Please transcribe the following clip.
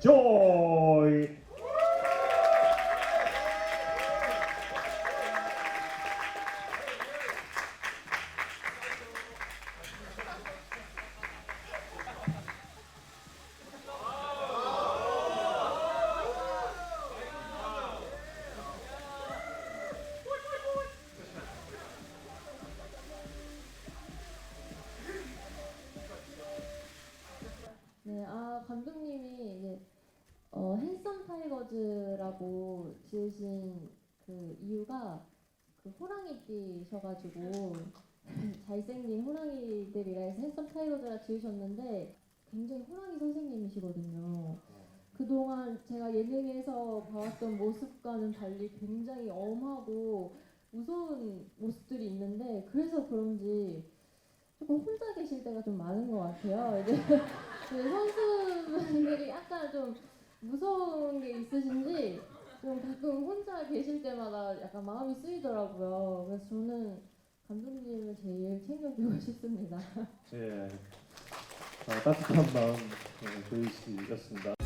조 어, 핸섬 타이거즈라고 지으신 그 이유가 그 호랑이띠셔가지고 잘생긴 호랑이들이라 해서 핸섬 타이거즈라 지으셨는데 굉장히 호랑이 선생님이시거든요. 그동안 제가 예능에서 봐왔던 모습과는 달리 굉장히 엄하고 무서운 모습들이 있는데 그래서 그런지 조금 혼자 계실 때가 좀 많은 것 같아요. 이제 그 선수분들이 약간 좀 무서운 게 있으신지 좀 가끔 혼자 계실 때마다 약간 마음이 쓰이더라고요. 그래서 저는 감독님을 제일 챙겨주고 싶습니다. 예. 어, 따뜻한 마음 어, 조이 씨였습니다.